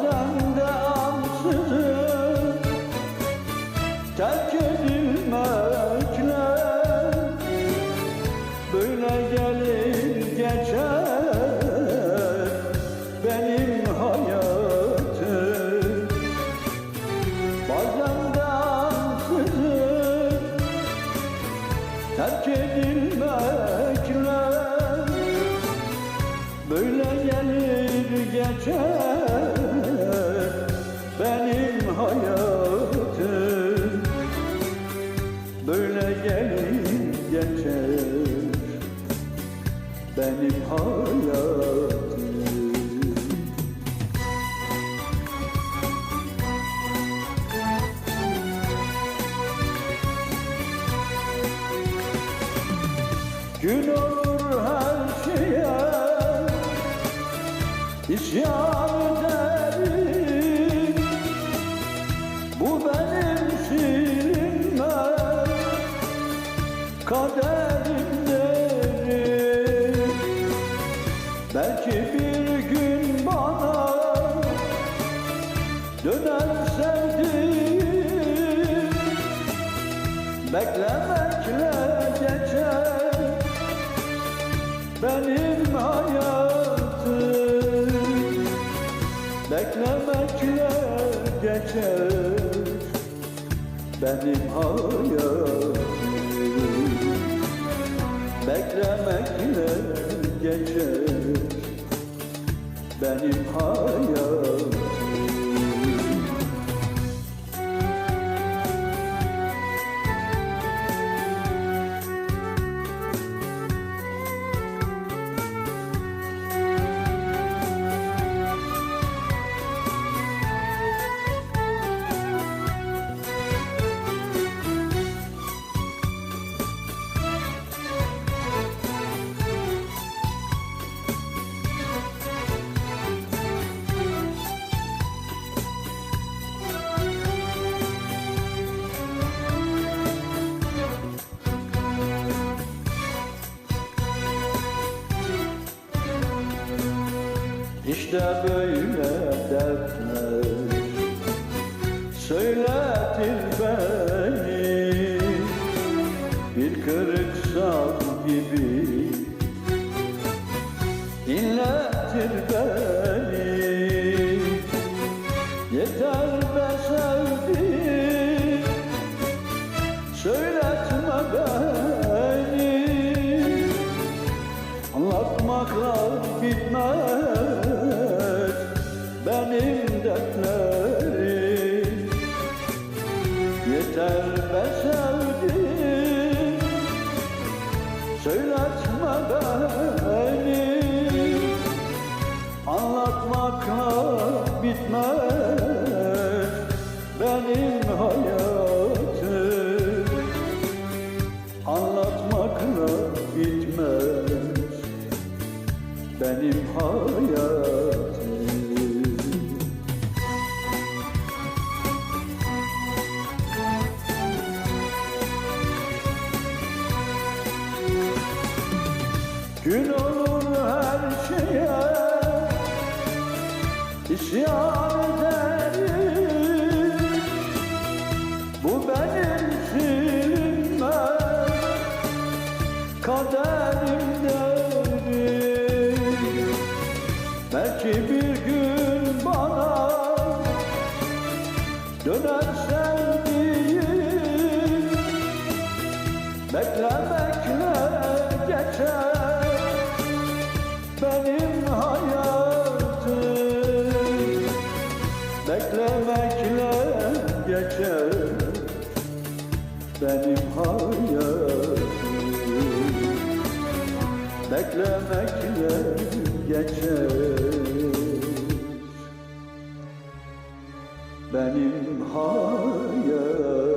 Bazen de Terk edilmekle Böyle gelir geçer benim hayatım. Bazen de terk edilmekle Böyle gelir geçer benim hayatım. Gün olur her şeye isyan ederim. Bu benim silinmez kaderim Belki bir gün bana döner sevdiğim. Beklemekle geçer benim hayatım. Beklemekle geçer benim hayatım. Beklemekle geçer benim hayatım İşte böyle dertler. Söyletir beni. Bir kırık saz gibi. İnletir beni Yeter be sevdim. Söyletme beni. Anlatmakla bitmez benim hayatım. Anlatmakla bitmez benim hayatım Gün olur her şeye. İsyan ederim. Bu benim silinmez kaderim derim Belki bir gün bana döner benim hayatım Beklemekle geçer. Benim hayatım